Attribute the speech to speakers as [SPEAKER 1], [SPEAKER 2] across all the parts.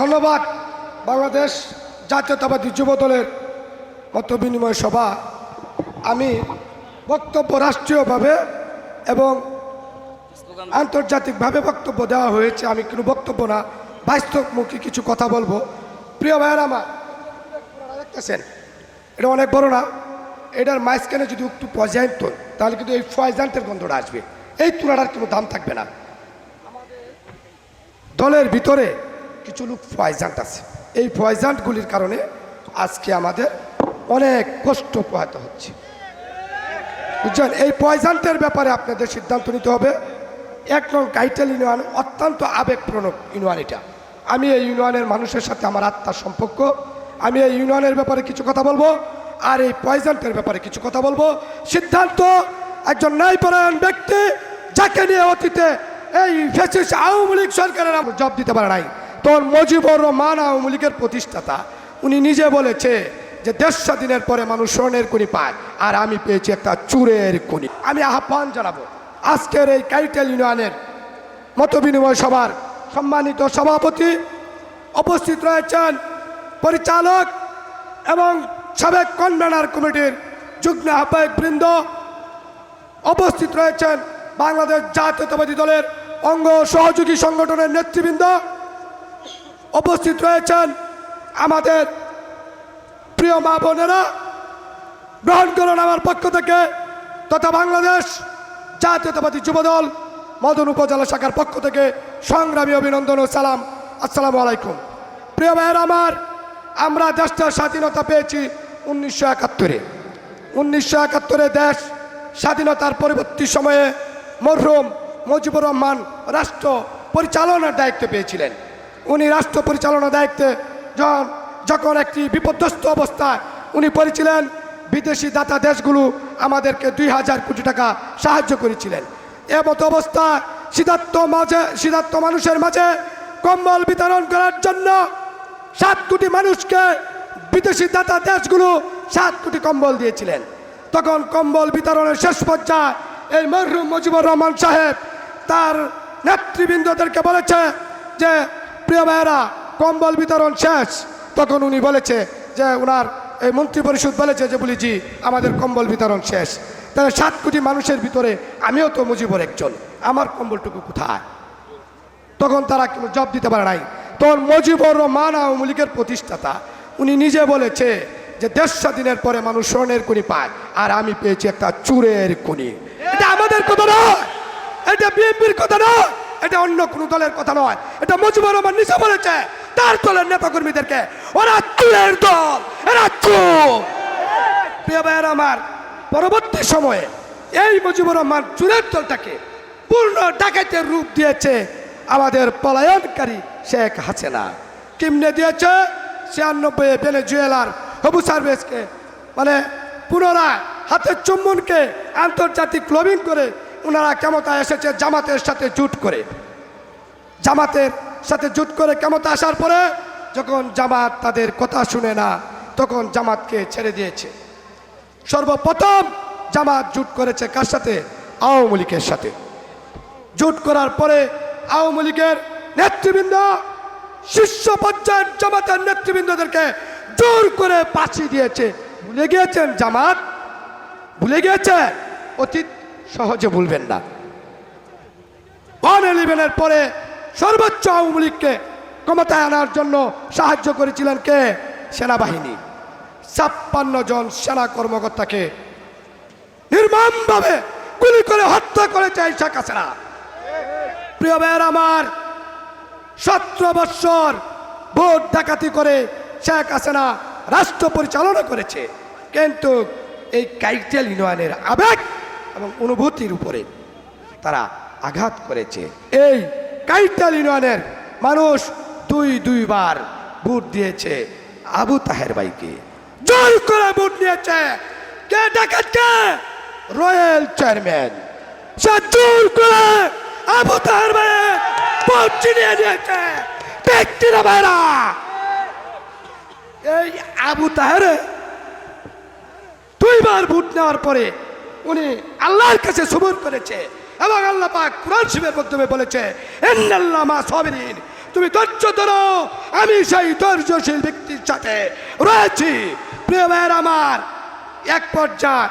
[SPEAKER 1] ধন্যবাদ। বাংলাদেশ জাতীয়তাবাদী যুব দলের মত বিনিময় সভা। আমি বক্তব্য রাষ্ট্রীয়ভাবে এবং আন্তর্জাতিকভাবে বক্তব্য দেওয়া হয়েছে। আমি কোনো বক্তব্য না, বাস্তবমুখী কিছু কথা বলব। প্রিয় ভাইয়ের আমার, দেখতেছেন, এটা অনেক বড় না? এটার মাঝখানে যদি একটু পয়জান তো, তাহলে কিন্তু এই ফয়জান্টের গন্ধটা আসবে। এই তুলাটার কোনো দাম থাকবে না। দলের ভিতরে কিছু লোক ফয়জান্ট আছে। এই ফয়জান্টগুলির কারণে আজকে আমাদের অনেক কষ্ট পোহাতে হচ্ছে। বুঝছেন? এই পয়জান্টের ব্যাপারে আপনাদের সিদ্ধান্ত নিতে হবে। এক নং কাইটেল ইউনিয়ন, অত্যন্ত আবেগপ্রণব ইউনিয়ন এটা। আমি এই ইউনিয়নের মানুষের সাথে আমার আত্মার সম্পর্ক। আমি এই ইউনিয়নের ব্যাপারে কিছু কথা বলব আর এই পয়জান্টের ব্যাপারে কিছু কথা বলব। সিদ্ধান্ত, একজন ন্যায়পরায়ণ ব্যক্তি যাকে নিয়ে অতীতে এই ফেসিস আওয়ামী লীগ সরকারের জব দিতে পারে নাই। তোর মজিবর রহমান আওয়ামী লীগের প্রতিষ্ঠাতা। উনি নিজে বলেছে যে দেড় স্বাধীনের পরে মানুষ স্বর্ণের কুনি পায়, আর আমি পেয়েছি একটা চুরের কুনি। আমি আহ্বান জানাব, আজকের এই কাইটেল ইউনিয়নের মত বিনিময় সভার সম্মানিত সভাপতি উপস্থিত রয়েছেন পরিচালক এবং সাবেক কনভেনার কমিটির যুগ্ম আহ্বায়ক বৃন্দ। উপস্থিত রয়েছেন বাংলাদেশ জাতীয়তাবাদী দলের অঙ্গ সহযোগী সংগঠনের নেতৃবৃন্দ। উপস্থিত রয়েছেন আমাদের প্রিয় মা বোনেরা, গ্রহণ করুন আমার পক্ষ থেকে তথা বাংলাদেশ জাতীয়তাবাদী যুবদল মদন উপজেলা শাখার পক্ষ থেকে সংগ্রামী অভিনন্দন ও সালাম। আসসালামু আলাইকুম। প্রিয় ভাইয়ের আমার, আমরা দেশটার স্বাধীনতা পেয়েছি উনিশশো একাত্তরে। উনিশশো একাত্তরে দেশ স্বাধীনতার পরবর্তী সময়ে মরহুম মুজিবুর রহমান রাষ্ট্র পরিচালনার দায়িত্ব পেয়েছিলেন। উনি রাষ্ট্র পরিচালনার দায়িত্বে যখন যখন একটি বিপর্যস্ত অবস্থায় উনি পড়েছিলেন, বিদেশি দাতা দেশগুলো আমাদেরকে দুই হাজার কোটি টাকা সাহায্য করেছিলেন। এমত অবস্থায় সিদ্ধার্থ মাঝে সিদ্ধার্থ মানুষের মাঝে কম্বল বিতরণ করার জন্য সাত কোটি মানুষকে বিদেশি দাতা দেশগুলো সাত কোটি কম্বল দিয়েছিলেন। তখন কম্বল বিতরণের শেষ পর্যায়ে এই মরহুম মুজিবুর রহমান সাহেব তার নেতৃবৃন্দদেরকে বলেছে যে প্রিয় ভাইয়েরা, কম্বল বিতরণ শেষ। তখন উনি বলেছে যে ওনার এই মন্ত্রী পরিষদ বলেছে যে বলি জি আমাদের কম্বল বিতরণ শেষ। তাহলে সাত কোটি মানুষের ভিতরে আমিও তো মুজিবর একজন। আমার কম্বলটুকু কোথায়? তখন তারা জব দিতে পারে নাই। তখন মুজিবুর রহমান আওয়ামী লীগের প্রতিষ্ঠাতা, উনি নিজে বলেছে যে দেশ স্বাধীনের পরে মানুষ স্বর্ণের কুনি পায়, আর আমি পেয়েছি একটা চুরের কুনি এটা আমাদের কথা নয়, এটা বিএনপির কথা নয়। এটা অন্য কোনো দলের কথা নয়। এটা মুজিবুর রহমান নিজে বলেছে। তার দলের নেতাকর্মীদেরকে। ওরা চুরের দল। এরা চোর আমার, পরবর্তী সময়ে এই মুজিবুর রহমান চুরের দলটাকে পূর্ণ ডাকাতের রূপ দিয়েছে আমাদের পলায়নকারী শেখ হাসিনা। কিমনে দিয়েছে? ছিয়ানব্বই ভেনেজুয়েলার হবু সার্ভিসকে। মানে পুনরায় হাতের চুম্বনকে আন্তর্জাতিক লবিং করে ওনারা ক্ষমতায় এসেছে জামাতের সাথে জুট করে? জামাতের সাথে জুট করে ক্ষমতা আসার পরে যখন জামাত তাদের কথা শুনে না, তখন জামাতকে ছেড়ে দিয়েছে। সর্বপ্রথম জামাত জুট করেছে কার সাথে? আওয়ামী লীগের সাথে। জুট করার পরে আওয়ামী লীগের নেতৃবৃন্দ, শীর্ষ পর্যায়ের জামাতের নেতৃবৃন্দদেরকে জোর করে পাঠিয়ে দিয়েছে। ভুলে গিয়েছেন জামাত? ভুলে গিয়েছেন? অতীত সহজে ভুলবেন না। ওয়ান পরে সর্বোচ্চ আওয়ামী লীগকে ক্ষমতায় আনার জন্য সাহায্য করেছিলেন কে? সেনাবাহিনী। ছাপ্পান্ন জন সেনা কর্মকর্তাকে নির্মমভাবে গুলি করে হত্যা এই শেখ হাসিনা। প্রিয় ভাইয়ের আমার, সতেরো বৎসর ভোট ডাকাতি করে শেখ হাসিনা রাষ্ট্র পরিচালনা করেছে। কিন্তু এই কাইটেল ইউনিয়নের আবেগ এবং অনুভূতির উপরে তারা আঘাত করেছে। এই কাইটাল ইউনিয়নের মানুষ দুই, দুইবার ভোট দিয়েছে আবু তাহের ভাইকে। জোর করে ভোট নিয়েছে। কে ডাকাত কে রয়্যাল চেয়ারম্যান। সে জোর করে আবু তাহের ভাই ভোট চিনিয়ে দিয়েছে ব্যক্তিরা ভাইরা এই আবু তাহের দুইবার ভোট নেওয়ার পরে উনি আল্লাহর কাছে সবর করেছে এবং আল্লাহ পাক শিবের মাধ্যমে বলেছে তুমি ধৈর্য ধরো, আমি সেই ধৈর্যশীল ব্যক্তির সাথে রয়েছি। প্রিয় ভাইয়ের আমার, এক পর্যায়ে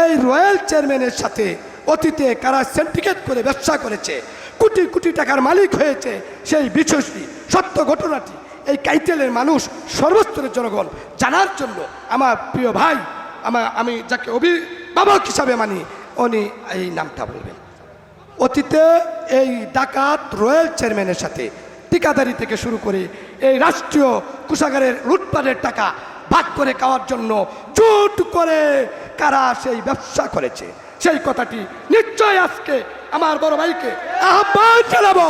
[SPEAKER 1] এই রয়্যাল চেয়ারম্যানের সাথে অতীতে কারা সিন্ডিকেট করে ব্যবসা করেছে, কোটি কোটি টাকার মালিক হয়েছে, সেই বিশ্বসী সত্য ঘটনাটি এই কাইটেলের মানুষ সর্বস্তরের জনগণ জানার জন্য আমার প্রিয় ভাই, আমার আমি যাকে অভিভাবক হিসাবে মানি, উনি এই নামটা বলবেন। অতীতে এই ডাকাত রয়্যাল চেয়ারম্যানের সাথে ঠিকাদারি থেকে শুরু করে এই রাষ্ট্রীয় কুষাগারের লুটপাটের টাকা ভাগ করে খাওয়ার জন্য জোট করে কারা সেই ব্যবসা করেছে, সেই কথাটি নিশ্চয় আজকে আমার বড় ভাইকে আহ্বান জানাব।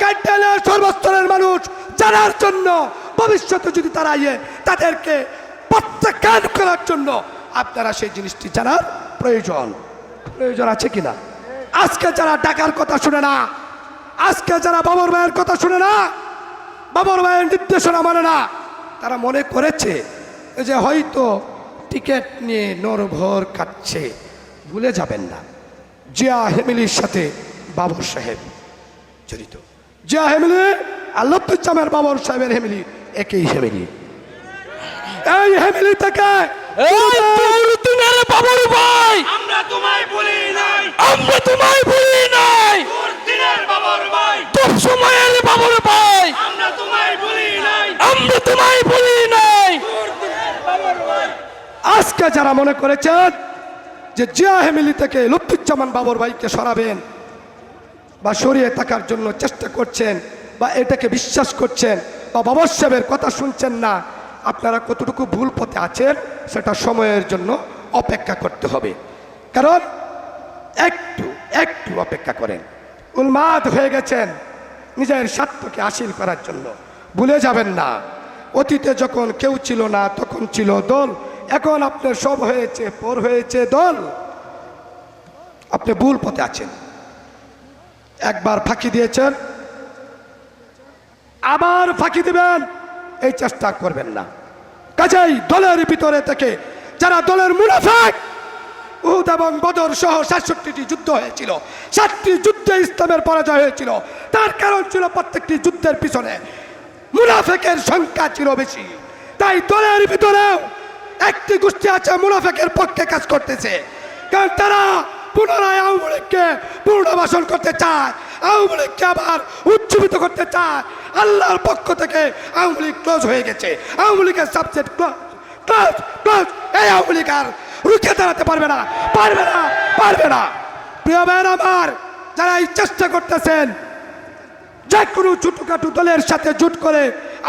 [SPEAKER 1] ক্যান্টেলের সর্বস্তরের মানুষ জানার জন্য, ভবিষ্যতে যদি তারা ইয়ে তাদেরকে প্রত্যাখ্যান করার জন্য আপনারা সেই জিনিসটি জানার প্রয়োজন। প্রয়োজন আছে কিনা? আজকে যারা ডাকার কথা শুনে না, আজকে যারা বাবর ভাইয়ের কথা শুনে না, বাবর ভাইয়ের নির্দেশনা মানে না, তারা মনে করেছে যে হয়তো টিকিট নিয়ে নরভর কাটছে। ভুলে যাবেন না। জিয়া হেমিলির সাথে বাবর সাহেব জড়িত। জিয়া হেমিলি আল্লাপুজ্জামের বাবর সাহেবের হেমিলি, একই হেমিলি। এই হেমিলি থেকে।
[SPEAKER 2] এই বাবুর ভাই।
[SPEAKER 3] আমরা তোমায় বলি নাই।
[SPEAKER 2] আমরা তোমায় ভুলি নাই।
[SPEAKER 3] দিনের বাবার ভাই।
[SPEAKER 2] তোর সময়ের বাবুর ভাই।
[SPEAKER 3] আমরা তোমায় বলি নাই।
[SPEAKER 2] আমরা তোমায় ভুলি নাই।
[SPEAKER 3] তোর দিনের বাবার ভাই।
[SPEAKER 1] আজকে যারা মনে করেছেন যে জিয়া হেমিলি থেকে লুৎফুজ্জামান বাবর ভাইকে সরাবেন বা সরিয়ে থাকার জন্য চেষ্টা করছেন বা এটাকে বিশ্বাস করছেন বা বাবর সাহেবের কথা শুনছেন না আপনারা কতটুকু ভুল পথে আছেন সেটা সময়ের জন্য অপেক্ষা করতে হবে। কারণ একটু একটু অপেক্ষা করেন। উন্মাদ হয়ে গেছেন নিজের স্বার্থকে হাসিল করার জন্য। ভুলে যাবেন না। অতীতে যখন কেউ ছিল না, তখন ছিল দল। এখন আপনার সব হয়েছে, পর হয়েছে দল। আপনি ভুল পথে আছেন। একবার ফাঁকি দিয়েছেন, আবার ফাঁকি দিবেন। এই চেষ্টা করবেন না। কাজেই দলের ভিতরে থেকে যারা দলের মুনাফাক, উহুদ এবং বদর সহ সাতষট্টিটি যুদ্ধ হয়েছিল, সাতটি যুদ্ধে ইসলামের পরাজয় হয়েছিল, তার কারণ ছিল প্রত্যেকটি যুদ্ধের পিছনে মুনাফেকের সংখ্যা ছিল বেশি। তাই দলের ভিতরেও একটি গোষ্ঠী আছে মুনাফেকের পক্ষে কাজ করতেছে, কারণ তারা পুনরায় আওয়ামী লীগকে পুনর্বাসন করতে চায়, আওয়ামী লীগকে আবার উজ্জীবিত করতে চায়। আল্লাহর পক্ষ থেকে আওয়ামী লীগ ক্লোজ হয়ে গেছে। আওয়ামী লীগের সাবজেক্ট ক্লোজ ক্লোজ ক্লোজ এই আওয়ামী লীগ আর রুখে দাঁড়াতে পারবে না। পারবে না পারবে না। প্রিয় ভাইয়ের আমার, যারা এই চেষ্টা করতেছেন, যে কোনো ছোটখাটো দলের সাথে জুট করে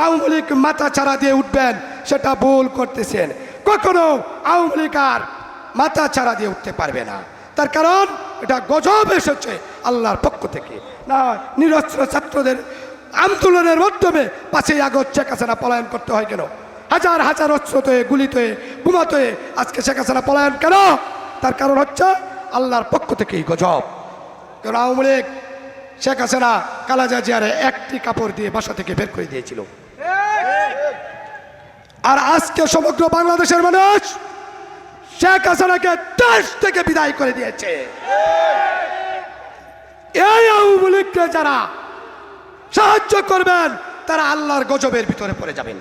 [SPEAKER 1] আওয়ামী লীগ মাথা ছাড়া দিয়ে উঠবেন, সেটা ভুল করতেছেন। কখনো আওয়ামী লীগ আর মাথা ছাড়া দিয়ে উঠতে পারবে না। তার কারণ, এটা গজব এসেছে আল্লাহর পক্ষ থেকে। না, নিরস্ত্র ছাত্রদের আন্দোলনের মাধ্যমে পাঁচই আগস্ট শেখ হাসিনা পলায়ন করতে হয় কেন? হাজার হাজার অস্ত্রতে গুলিতে বোমাতে আজকে শেখ হাসিনা পলায়ন কেন? তার কারণ হচ্ছে আল্লাহর পক্ষ থেকেই গজব। কারণ আওয়ামী লীগ শেখ হাসিনা কালাজা জিয়ারে একটি কাপড় দিয়ে বাসা থেকে বের করে দিয়েছিল। আর আজকে সমগ্র বাংলাদেশের মানুষ শেখ হাসিনাকে দেশ থেকে বিদায় করে দিয়েছে। এই আওয়ামী লীগকে যারা সাহায্য করবেন, তারা আল্লাহর গজবের ভিতরে পড়ে যাবেন।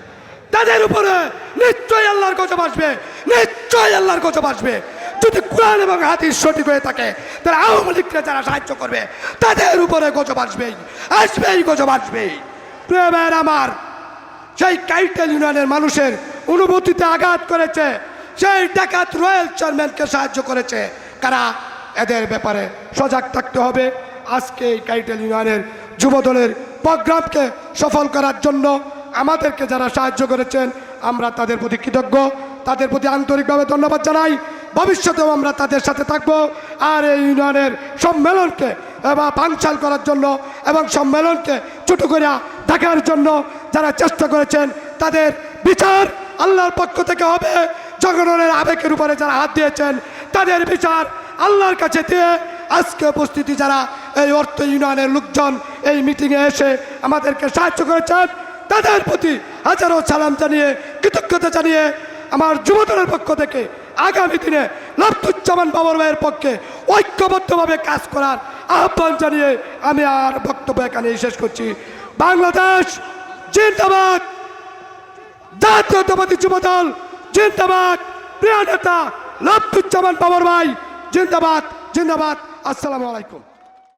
[SPEAKER 1] তাদের উপরে নিশ্চয়ই আল্লাহর গজব আসবে, নিশ্চয়ই আল্লাহর গজব আসবে। যদি কোরআন এবং হাদিস সঠিক হয়ে থাকে তারা আওয়ামী লীগকে যারা সাহায্য করবে, তাদের উপরে গজব আসবেই আসবেই গজব আসবেই। ভাইয়ের আমার, সেই কাইটেল ইউনিয়নের মানুষের অনুভূতিতে আঘাত করেছে, সেই ডাকাত রয়্যাল চেয়ারম্যানকে সাহায্য করেছে। কারা? এদের ব্যাপারে সজাগ থাকতে হবে। আজকে এই কাইটেল ইউনিয়নের যুবদলের প্রোগ্রামকে সফল করার জন্য আমাদেরকে যারা সাহায্য করেছেন, আমরা তাদের প্রতি কৃতজ্ঞ, তাদের প্রতি আন্তরিকভাবে ধন্যবাদ জানাই। ভবিষ্যতেও আমরা তাদের সাথে থাকব আর এই ইউনিয়নের সম্মেলনকে বা বানচাল করার জন্য এবং সম্মেলনকে ছোট করে দেখার জন্য যারা চেষ্টা করেছেন, তাদের বিচার আল্লাহর পক্ষ থেকে হবে। জগনের আবেগের উপরে যারা হাত দিয়েছেন, তাদের বিচার আল্লাহর কাছে দিয়ে আজকে উপস্থিতি যারা এই অর্থ ইউনিয়নের লোকজন এই মিটিংয়ে এসে আমাদেরকে সাহায্য করেছেন। তাদের প্রতি হাজারো সালাম জানিয়ে, কৃতজ্ঞতা জানিয়ে আমার যুবদলের পক্ষ থেকে আগামী দিনে লফতুজ্জামান বাবর ভাইয়ের পক্ষে ঐক্যবদ্ধভাবে কাজ করার আহ্বান জানিয়ে আমি আর বক্তব্য এখানে শেষ করছি। বাংলাদেশ জিন্দাবাদ! জাতীয়তাবাদী যুবদল জিন্দাবাদ! প্রিয় নেতা, লব্ধুজ্জামান বাবর ভাই, জিন্দাবাদ জিন্দাবাদ। আসসালামু আলাইকুম।